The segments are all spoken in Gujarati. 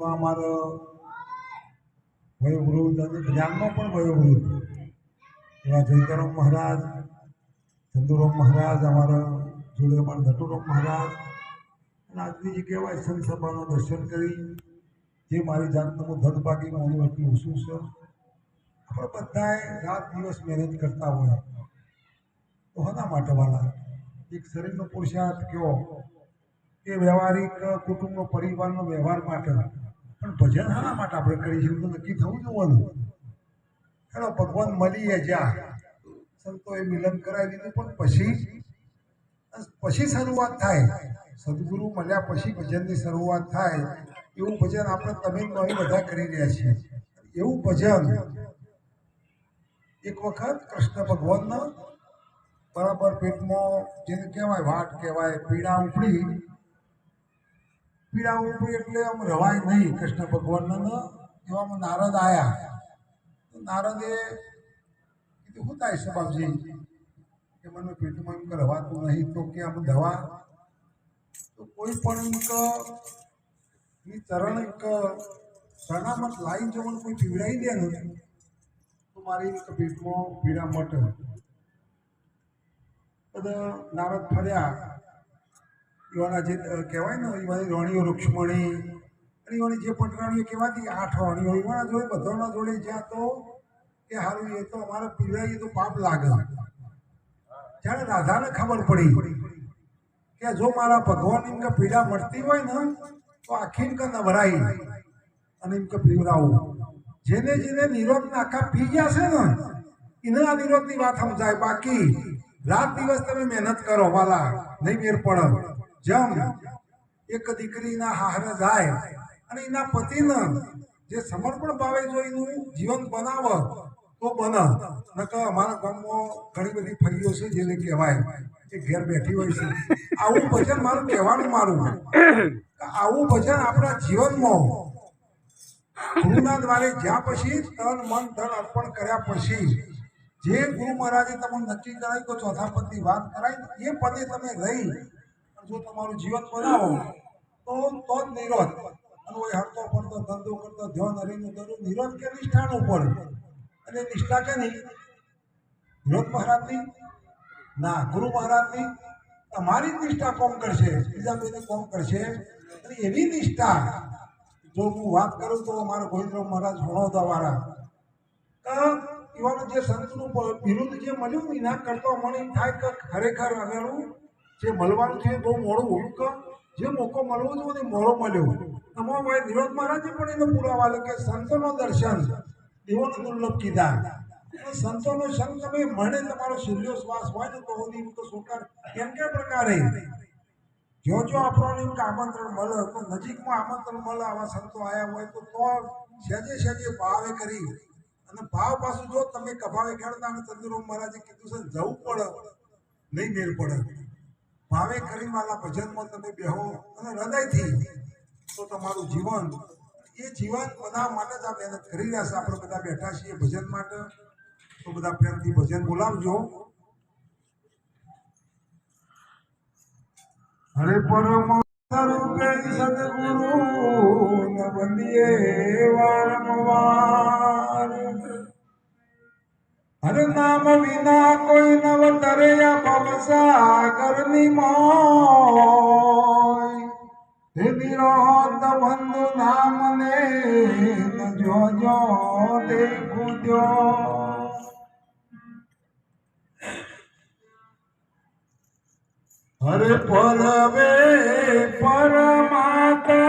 અમારો વયોવૃદ્ધ અને જ્ઞાનમાં પણ વયોવૃદ્ધ. એવા જયતરામ મહારાજ, ચંદુરામ મહારાજ, અમારા જોડે અમારા નટુરામ મહારાજ અને આજની જે કહેવાય સંત સભાનું દર્શન કરી, જે મારી જાતનું હું ધનભાગી માનું એટલું ઓછું છે. આપણે બધાએ રાત દિવસ મહેનત કરતા હોય. તો હના માટે વાલા, એક શરીરનો પુરુષાર્થ કયો? કે વ્યવહારિક કુટુંબનો પરિવારનો વ્યવહાર માટે. પણ ભજન શાના માટે આપણે છીએ તો નક્કી થવું જોવાનું. હેલો, ભગવાન મળીએ જ્યાં. સંતોએ મિલન કરાવી દીધું, પણ પછી પછી શરૂઆત થાય. સદગુરુ મળ્યા પછી ભજનની શરૂઆત થાય. એવું ભજન આપણે તમે બધા કરી રહ્યા છીએ. એવું ભજન એક વખત કૃષ્ણ ભગવાનના બરાબર પેટમાં જેને કહેવાય વાટ કહેવાય, પીડા ઉપડી પીડા ઉપડી એટલે આમ રવાય નહીં કૃષ્ણ ભગવાનનો એવામાં નારદ આવ્યા તો નારદે કીધું શું થાય છે બાપજી કે મને પેટમાં એમ રવાતું નહીં તો કે આમ દવા. તો કોઈ પણ ની ચરણ શરણામત લાઈન જો મને કોઈ પીવડાવી દે ને, તો મારી એક પેટમાં પીડા મટે. બધા નારદ ફર્યા. એવાના જે કહેવાય ને એમાંથી રણીઓ, રૂક્ષ્મણી, અને એવાની જે પટરાણીઓ કહેવાતી, આઠ રાણીઓ એવાના જોડે, બધાના જોડે જ્યાં તો કે સારું એ તો અમારે પીવડાવીએ તો પાપ લાગે. જ્યારે રાધાને ખબર પડી કે જો મારા ભગવાન એમ કે પીડા મળતી હોય ને, તો આખી કે નવરાઈ અને એમ કે પીવડાવું. જેને જેને નિરોધ આખા પી ગયા છે ને, એને આ નિરોધની વાત સમજાય. બાકી રાત દિવસ તમે મહેનત કરો, વાલા, નહીં મેર પડે. જેમ. એક દીકરીના હારે જાય અને એના પતિને જે સમર્પણ ભાવે જો એનું જીવન બનાવે, તો બને. નકર અમારા ગામમાં ઘણી બધી ફરીઓ છે જેને કહેવાય કે ઘેર બેઠી હોય છે. આવું ભજન મારું કહેવાનું મારું. આવું ભજન આપણા જીવનમાં ગુરુના દ્વારે જ્યાં પછી તન, મન, ધન અર્પણ કર્યા પછી જે ગુરુ મહારાજે તમને નક્કી કરાવી કે ચોથા પદની વાત કરાવી એ પદે તમે રહી જો તમારું જીવન બનાવો, તો તો જ નિરોધ. અને ઓય હરતો પડતો ધંધો કરતો, ધ્યાન હરીનું દરું નિરોધ કે નિષ્ઠાનો ઉપર? અને નિષ્ઠા કે નહીં? વિરોધ મહારાજની? ના, ગુરુ મહારાજની? તમારી જ નિષ્ઠા કોમ કરશે, બીજા કોઈને કોમ કરશે. અને એવી નિષ્ઠા, જો હું વાત કરું તો અમારા ગોવિંદરાવ મહારાજ ભણવતા વાળા એવાનું જે સંતનું બિરુદ જે મળ્યું, એના કરતો એમ થાય કે ખરેખર હવેનું જે મળવાનું છે એ બહુ મોડું હોયું. કે જે મોકો મળવો હતો ને મોડો મળ્યો અમારા ભાઈ નિરોધ મહારાજે પણ એનો પુરાવા લે કે સંતોનો દર્શન દેવોને દુર્લભ કીધા. સંતોનો સંગ તમે મળે તમારો છેલ્લો શ્વાસ હોય ને તો ઓની તો સુકાર કેમ કે પ્રકારે. જો જો આપણને એમ કે આમંત્રણ મળે, તો નજીકમાં આમંત્રણ મળે, આવા સંતો આવ્યા હોય તો તો સહેજે સહેજે ભાવે કરી. અને ભાવ પાછું જો તમે કભાવે ખેડતા અને ચંદ્રરામ મહારાજે કીધું છે જવું પડે, નહીં મેળ પડે. ભાવે કરી મારા ભજનમાં તમે બેહો અને હૃદયથી તો તમારું જીવન, એ જીવન બધા માટે જ આ મહેનત કરી રહ્યા છે. આપણે બધા બેઠા છીએ ભજન માટે. તો બધા પ્રેમથી ભજન બોલાવજો. હરે પરમ સ્વરૂપે સદગુરુ ન બંદીએ વારંવાર હરે નામ વિના કોઈ નવ તરયા ભવસાગરની મોય. હે નિરોધ બંધુ નામ ને ન જોજો દેખું જો. હરે પરવે પરમાત્મા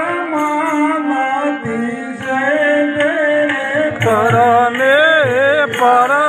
નથી જય પરમે પરમાત્મા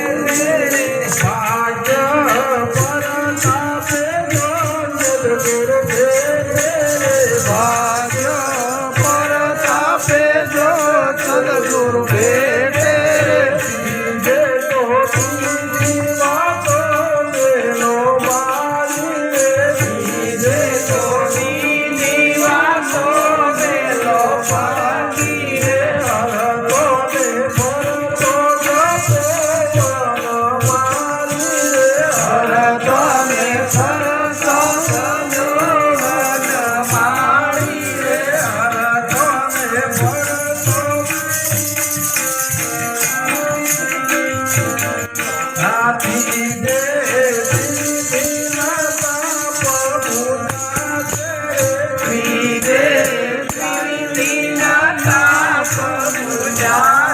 じ。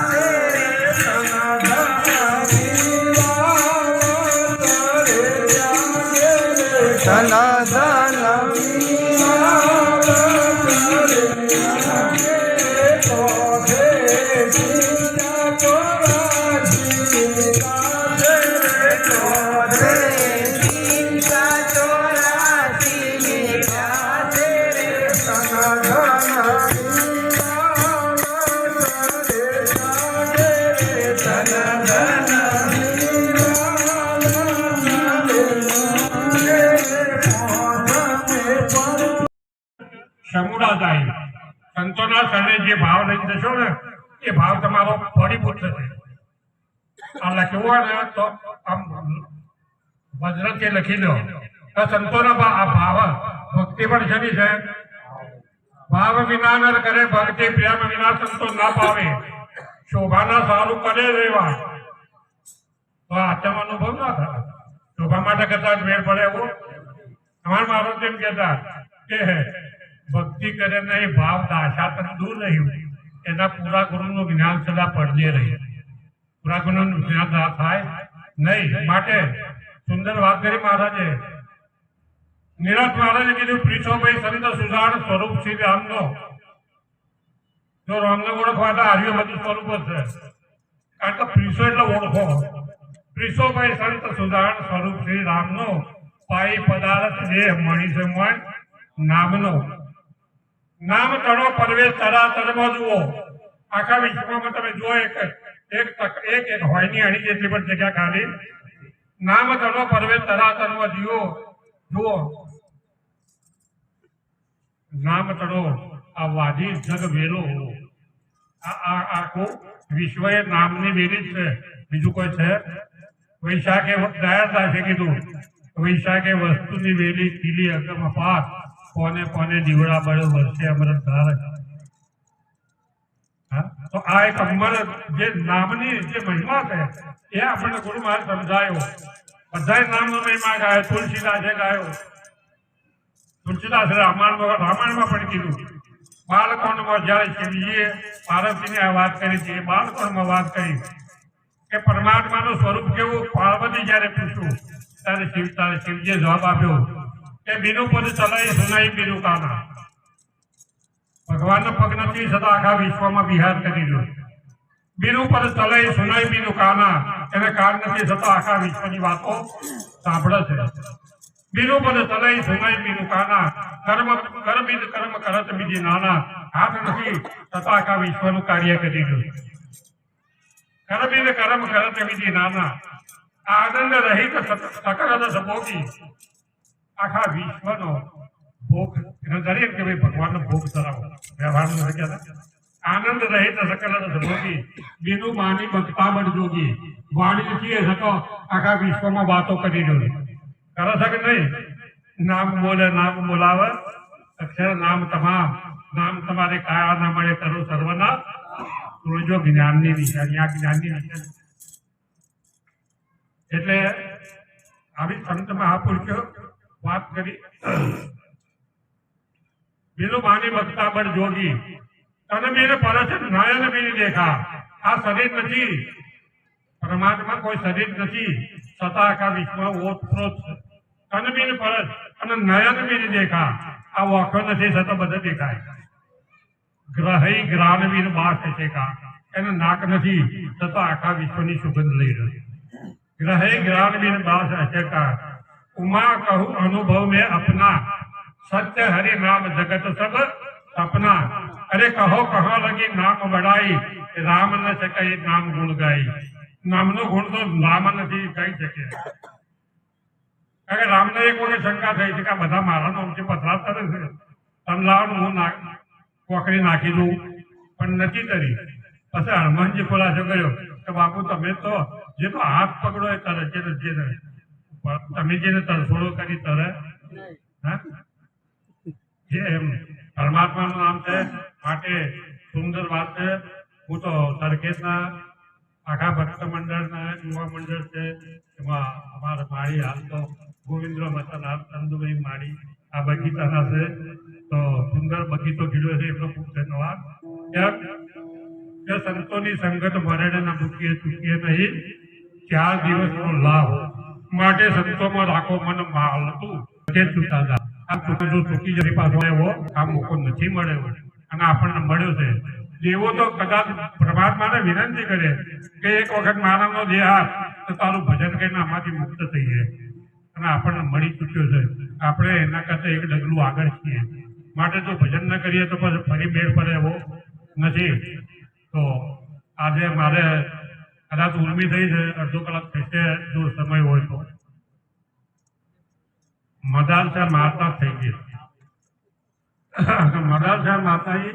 સંતોના શરણે જે ભાવ લઈ જશો ને, એ ભાવ તમારો ફળીભૂત થશે. આ લખ્યું હોય ને તો આમ વજ્રથી લખી લો તો સંતોના ભાવ, ભક્તિ પણ શરી છે? ભાવ વિના કરે, ભક્તિ પ્રેમ વિના સંતો ના પાવે શોભાના સારું કરે રેવા તો આત્મ અનુભવ ના થાય. શોભા માટે કરતા મેળ પડે એવું. અમારા મારો તેમ કહેતા, કે ભક્તિ કરે નહીં ભાવ દાશા તક દૂર રહ્યું. એના પૂરા ગુરુનું જ્ઞાન સદા પડદે રહી. પૂરા ગુરુનું જ્ઞાન ના થાય નહીં. માટે સુંદર વાત કરી મહારાજે. નિરત મહારાજે કીધું પ્રીછોભાઈ સરિત સુજાણ સ્વરૂપ શ્રી રામનો. જો રામને ઓળખવા તો આર્ય બધું સ્વરૂપ જ છે. કારણ કે પ્રીસો એટલે ઓળખો. પ્રીસોભાઈ સંત સુજાણ સ્વરૂપ શ્રી રામનો પાઈ પદાર્થ દેહ, મણી નામનો. નામ તણો પરવેશ તરાતરમાં જુઓ. આખા વિશ્વમાં તમે જો, એક એક એક એક હોયની અણી જેટલી પણ જગ્યા ખાલી. નામ તણો પરવેશ તરાતરમાં જુઓ. જુઓ. નામ તણો આ વાદી જગ વેલો આ આખું વિશ્વ એ નામની વેલી છે. બીજું કોઈ છે? વૈશાખે દયાદાસે કીધું. વૈશાખે વસ્તુની વેલી ખીલી અગમ અપાર. કોને કોને દીવડા બળે વર્ષે અમૃત ધારક તો આ એક અમર જે નામની જે મહિમા છે, એ આપણને ગુરુ મહારાજ સમજાયો. બધા નામનો મહિમા ગાયો, તુલસીદાસે ગાયો. તુલસીદાસ રામાયણમાં રામાયણમાં પણ કીધું. બાળકોણમાં જ્યારે શિવજીએ પાર્વતીને આ વાત કરી છે બાળકોણમાં વાત કરી કે પરમાત્માનું સ્વરૂપ કેવું? પાર્વતી જ્યારે પૂછ્યું, ત્યારે શિવ, ત્યારે શિવજીએ જવાબ આપ્યો કે બીનું પદ ચલાય સુનાઈ બીનું કાના ભગવાનનો પગ નથી સદા આખા વિશ્વમાં વિહાર કરી લો બીનું પદ ચલાય સુનાઈ બીનું કાના એને કાન નથી સદા આખા વિશ્વની વાતો સાંભળે છે. બીનું પદ ચલાય સુનાઈ બીનું કાના કર્મ, કર્મિત કર્મ કરત બીજી નાના. હાથ નથી સદા આખા વિશ્વનું કાર્ય કરી લો કરબીને કર્મ કરત બીજી નાના. આનંદ રહિત સક- સકલ રસ ભોગી આખા વિશ્વનો ભોગ દરેક કે ભાઈ ભગવાનનો ભોગ ધરાવો. વ્યવહારનું નથી કહેતા. આનંદ તો સકલ ભોગી બીનું માની ભક્તા બળ જોગી. વાણી નથી એ થતો, આખા વિશ્વમાં વાતો કરી દો કરો છે નહીં? નામ બોલે, નામ બોલાવે. અક્ષર નામ તમામ. નામ તમારે કાયા ના મળે કરો સર્વના. રોજો જ્ઞાનની નિશાની, આ જ્ઞાનની નિશાની. એટલે આવી સંત મહાપુરુષો વાત કરી. બીજું માની ભક્તા પણ જોગી. તને મેં પરસ નાયલ બી દેખા. આ શરીર નથી. પરમાત્મા કોઈ શરીર નથી. છતાં આખા વિશ્વમાં ઓતપ્રોત છે. તને બી પરસ અને નયન બી દેખા. આ વાંખો નથી છતાં બધા દેખાય. ગ્રહી ગ્રાનવીર બાસ છે કા એને નાક નથી. છતાં આખા વિશ્વની સુગંધ લઈ રહ્યો ગ્રહે ગ્રાનવીર બાસ છે કા ઉમા કહું અનુભવ में अपना सत्य हरि नाम जगत सब सपना अरे कहो कहाँ लगी नाम बड़ाई राम न सके नाम गुण गाई નામનો ગુણ તો નામ નથી કહી શકે કારણ કે રામને એક વખત શંકા થઈ છે કે આ બધા મારા નામથી પથરાત કરે છે તમે લાવો ને હું નાખ કોકરી નાખી દઉં પણ નથી કરી પછી હનુમાનજી ખુલાસો કર્યો કે બાપુ તમે તો જે તો હાથ પકડો એ તરે છે ને જે ને. તમે જેને તરસોડો કરી તરે. હા? જે એમ પરમાત્માનું નામ છે માટે સુંદર વાત છે. હું તો સરખેજના આખા ભક્ત મંડળના યુવા મંડળ છે. એમાં અમારા માળી હાલ તો ગોવિંદ્ર મતન ચંદુભાઈ માળી આ બગીચાના છે. તો સુંદર બગીચો ખીલ્યો છે એટલો ખૂબ ધન્યવાદ. સંતોની સંગત મરણે ના મૂકીએ ચૂકીએ નહીં. ચાર દિવસનો લાભ. માટે સંતોમાં રાખો મન માલ હતું. આ જો ચૂકી જરી પાછો એવો આ મોકો નથી મળ્યો. અને આપણને મળ્યો છે. દેવો તો કદાચ પરમાત્માને વિનંતી કરે કે એક વખત માનવનો દેહ આપ તો તારું ભજન કરીને આમાંથી મુક્ત થઈએ. અને આપણને મળી ચૂક્યો છે. આપણે એના કરતા એક ડગલું આગળ છીએ. માટે જો ભજન ન કરીએ તો પછી ફરી મેળ પડે એવો નથી. તો આજે મારે કદાચ ઉર્મી થઈ છે, અડધો કલાક થશે જો સમય હોય તો. મદાલસા માતા થઈ ગઈ મદાલસા માતાજી